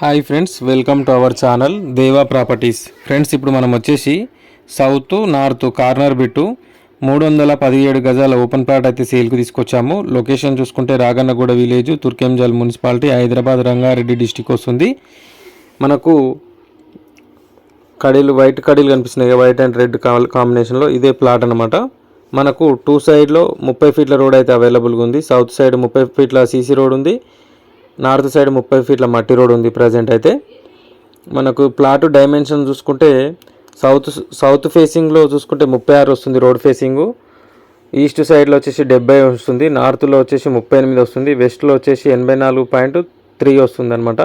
Hi friends welcome to our channel Deva properties. Friends ఇప్పుడు మనం వచ్చేసి సౌత్ నార్త్ కార్నర్ బిట్టు మూడు వందల పదిహేడు గజాల ఓపెన్ ప్లాట్ అయితే సేల్కి తీసుకొచ్చాము. లొకేషన్ చూసుకుంటే Ragannaguda village Turkayamjal municipality Hyderabad Rangareddy district వస్తుంది. మనకు కడీలు వైట్ కడీలు కనిపిస్తున్నాయి. వైట్ అండ్ రెడ్ కాంబినేషన్లో ఇదే ప్లాట్ అనమాట మనకు టూ సైడ్లో ముప్పై ఫీట్ల రోడ్ అయితే అవైలబుల్గా ఉంది. సౌత్ సైడ్ ముప్పై ఫీట్ల సీసీ రోడ్ ఉంది. నార్త్ సైడ్ ముప్పై ఫీట్ల మట్టి రోడ్ ఉంది ప్రజెంట్ అయితే. మనకు ప్లాట్ డైమెన్షన్ చూసుకుంటే సౌత్ సౌత్ ఫేసింగ్లో చూసుకుంటే ముప్పై ఆరు వస్తుంది రోడ్ ఫేసింగు ఈస్ట్ సైడ్లో వచ్చేసి డెబ్బై వస్తుంది నార్త్లో వచ్చేసి ముప్పై ఎనిమిది వస్తుంది వెస్ట్లో వచ్చేసి ఎనభై నాలుగు పాయింట్ త్రీ వస్తుంది అనమాట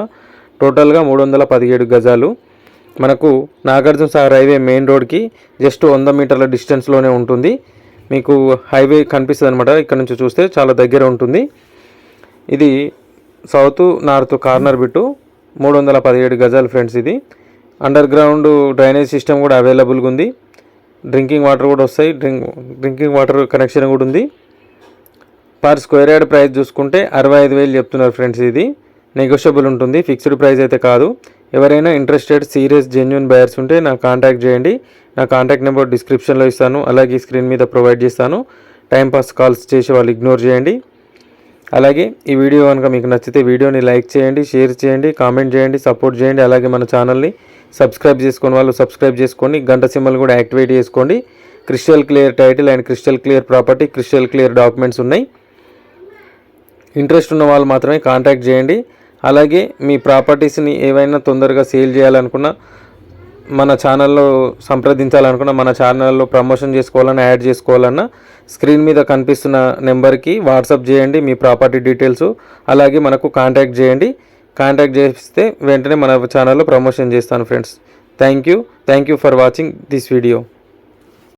టోటల్గా మూడు వందల పదిహేడు గజాలు. మనకు నాగార్జున సాగర్ హైవే మెయిన్ రోడ్కి జస్ట్ వంద మీటర్ల డిస్టెన్స్లోనే ఉంటుంది. మీకు హైవే కనిపిస్తుంది అనమాట ఇక్కడ నుంచి చూస్తే చాలా దగ్గర ఉంటుంది. ఇది సౌత్ నార్త్ కార్నర్ బిట్టు. మూడు వందల పదిహేడు గజాలు ఫ్రెండ్స్ ఇది. అండర్ గ్రౌండ్ డ్రైనేజ్ సిస్టమ్ కూడా అవైలబుల్గా ఉంది. డ్రింకింగ్ వాటర్ కూడా వస్తాయి. డ్రింక్ డ్రింకింగ్ వాటర్ కనెక్షన్ కూడా ఉంది. పర్ స్క్వేర్ యార్డ్ ప్రైస్ చూసుకుంటే అరవై ఐదు వేలు చెప్తున్నారు ఫ్రెండ్స్ ఇది. నెగోషియబుల్ ఉంటుంది. ఫిక్స్డ్ ప్రైస్ అయితే కాదు. ఎవరైనా ఇంట్రెస్టెడ్ సీరియస్ జెన్యున్ బయర్స్ ఉంటే నాకు కాంటాక్ట్ చేయండి. నా కాంటాక్ట్ నెంబర్ డిస్క్రిప్షన్లో ఇస్తాను. అలాగే స్క్రీన్ మీద ప్రొవైడ్ చేస్తాను. టైంపాస్ కాల్స్ చేసి వాళ్ళు ఇగ్నోర్ చేయండి. అలాగే ఈ వీడియో కనుక మీకు నచ్చితే వీడియోని లైక్ చేయండి షేర్ చేయండి కామెంట్ చేయండి సపోర్ట్ చేయండి. అలాగే మన ఛానల్ని సబ్స్క్రైబ్ చేసుకుని వాళ్ళు సబ్స్క్రైబ్ చేసుకోండి గంట సింబల్ కూడా యాక్టివేట్ చేసుకోండి. Crystal clear title and crystal clear property crystal clear documents ఉన్నాయి. ఇంట్రెస్ట్ ఉన్న వాళ్ళు మాత్రమే కాంటాక్ట్ చేయండి. అలాగే మీ ప్రాపర్టీస్ని ఏవైనా తొందరగా సేల్ చేయాలనుకున్నా మన ఛానల్లో సంప్రదించాలనుకున్నా మన ఛానల్లో ప్రమోషన్ చేసుకోవాలన్నా యాడ్ చేసుకోవాలన్నా స్క్రీన్ మీద కనిపిస్తున్న నెంబర్కి వాట్సాప్ చేయండి మీ ప్రాపర్టీ డీటెయిల్స్ అలాగే మనకు కాంటాక్ట్ చేయండి. కాంటాక్ట్ చేస్తే వెంటనే మన ఛానల్లో ప్రమోషన్ చేస్తాను friends thank you thank you for watching this video